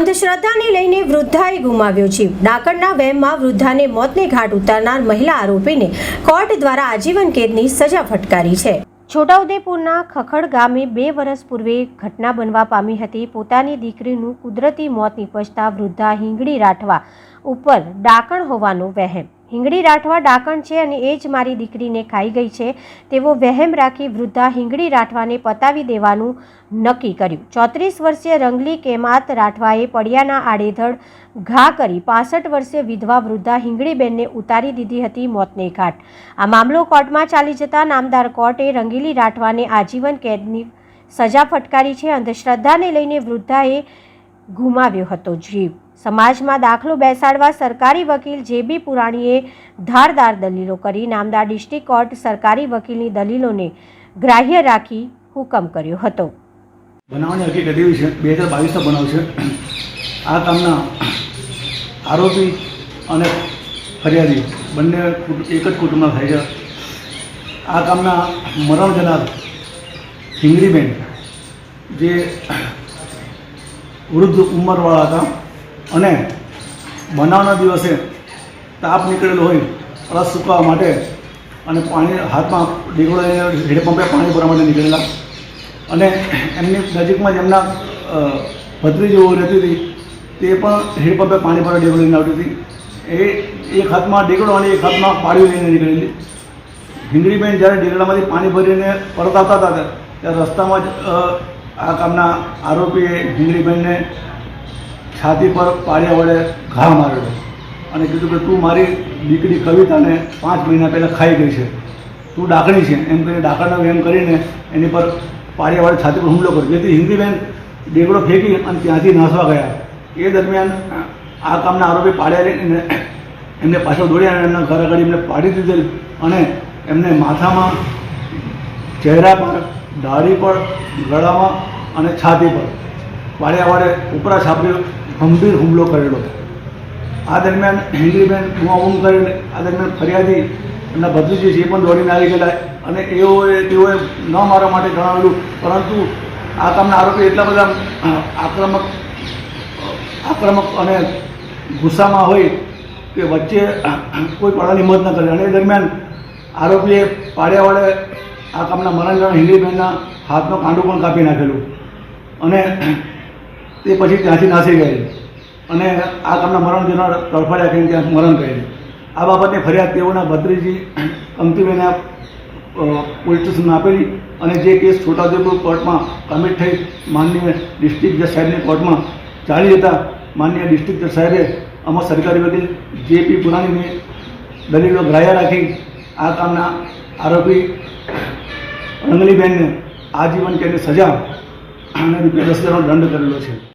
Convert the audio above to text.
અંધશ્રદ્ધાને લઈને વૃદ્ધાએ ગુમાવ્યો જીવ. ડાકણના વહેમમાં વૃદ્ધાને મોતને ઘાટ ઉતારનાર મહિલા આરોપીને કોર્ટ દ્વારા આજીવન કેદની સજા ફટકારી છે. છોટાઉદેપુરના ખખડ ગામે બે વર્ષ પૂર્વે ઘટના બનવા પામી હતી. પોતાની દીકરીનું કુદરતી મોત નીપજતા વૃદ્ધા હિંગડી રાઠવા ઉપર ડાકણ હોવાનો વહેમ. હિંગડી રાઠવા ડાકણ છે અને એ જ મારી દીકરીને ખાઈ ગઈ છે. તેવો વહેમ રાખી વૃદ્ધા હિંગળી રાઠવાને પતાવી દેવાનું નક્કી કર્યું. ચોત્રીસ વર્ષીય રંગલી કેમાત રાઠવાએ પડિયાના આડેધડ ઘા કરી પાસઠ વર્ષીય વિધવા વૃદ્ધા હિંગળીબેનને ઉતારી દીધી હતી મોતને ઘાટ. આ મામલો કોર્ટમાં ચાલી જતા નામદાર કોર્ટે રંગીલી રાઠવાને આજીવન કેદની સજા ફટકારી છે. અંધશ્રદ્ધાને લઈને વૃદ્ધાએ ગુમાવ્યો હતો જીવ. સમાજમાં દાખલો બેસાડવા સરકારી વકીલ જે બી પુરાણીએ ધારદાર દલીલો કરી નામદાર ડિસ્ટ્રિક્ટ કોર્ટ સરકારી વકીલની દલીલોને ગ્રાહ્ય રાખી હુકમ કર્યો હતો. બનાવની હકીકત એવી છે, બે હજાર બાવીસનો બનાવ છે. આ કામના આરોપી અને ફરિયાદી બંને એક જ કુટુંબના થાય છે. આ કામના મરણ જનાર હિંગરીબેન જે વૃદ્ધ ઉંમરવાળા હતા. અને બનાવના દિવસે તાપ નીકળેલો હોય રસ સૂકવા માટે અને પાણી હાથમાં ડીગડો હેડપંપે પાણી ભરવા માટે નીકળેલા. અને એમની નજીકમાં જ એમના ભત્રીજીઓ રહેતી હતી, તે પણ હેડપંપે પાણી ભરવા ડેગડો લઈને આવતી હતી. એ એક હાથમાં ડેગડો અને એક હાથમાં પાડી લઈને નીકળેલી. હિંગળીબેન જ્યારે ડેગડામાંથી પાણી ભરીને પરત આવતા હતા, ત્યારે રસ્તામાં જ આ કામના આરોપીએ હિંગળીબેનને છાતી પર પાડ્યા વડે ઘા મારેલો. અને કીધું કે, તું મારી દીકરી કવિતાને પાંચ મહિના પહેલાં ખાઈ ગઈ છે. તું ડાકણી છે. એમ કરીને ડાકણનો એમ કરીને એની પર પાડ્યા વડે છાતી પર હુમલો કર્યો. જેથી હિન્દીબેન ડેગડો ફેંકી અને ત્યાંથી નાસવા ગયા. એ દરમિયાન આ કામના આરોપી પાડ્યા એમને પાછળ દોડ્યા અને એમના ઘર આગળ એમને પાડી દીધેલ અને એમને માથામાં ચહેરા પર, દાઢી પર, ગળામાં અને છાતી પર. પાડ્યા વડે ઉપરા છાપરી ગંભીર હુમલો કરેલો. આ દરમિયાન હિન્દીબેન બૂમાબૂમ કરીને, આ દરમિયાન ફરિયાદી એમના ભત્રીજી છે એ પણ દોડીને આવી ગયેલા અને એઓએ, તેઓએ ન મારવા માટે જણાવેલું, પરંતુ આ કામના આરોપી એટલા બધા આક્રમક આક્રમક અને ગુસ્સામાં હોય કે વચ્ચે કોઈ પડવાની મદદ ન કરે. અને એ દરમિયાન આરોપીએ પાડ્યા વડે આ કામના મરણ હિન્દીબેનના હાથનો કાંડું પણ કાપી નાખેલું. અને તે પછી ત્યાંથી નાસી ગયેલી અને આ કામના મરણ જેના તડફાડ્યા કરીને ત્યાં મરણ કરેલું આ બાબતની ફરિયાદ તેઓના ભત્રીજી કંકીબેને અ, પોલીસ સ્ટેશનમાં આપેલી અને જે કેસ છોટાઉદેપુર કોર્ટમાં કમિટ થઈ માનનીય ડિસ્ટ્રિક્ટ જજ સાહેબની કોર્ટમાં ચાલી જતા માનનીય ડિસ્ટ્રિક્ટ જજ સાહેબે આમાં સરકારી વકીલ જે પી પુરાણીની દલીલો ગ્રાહ્ય રાખી. આ કામના આરોપી રંગલીબેનને આજીવન કેદની સજા અને રૂપિયા દસ દંડ કરેલો છે.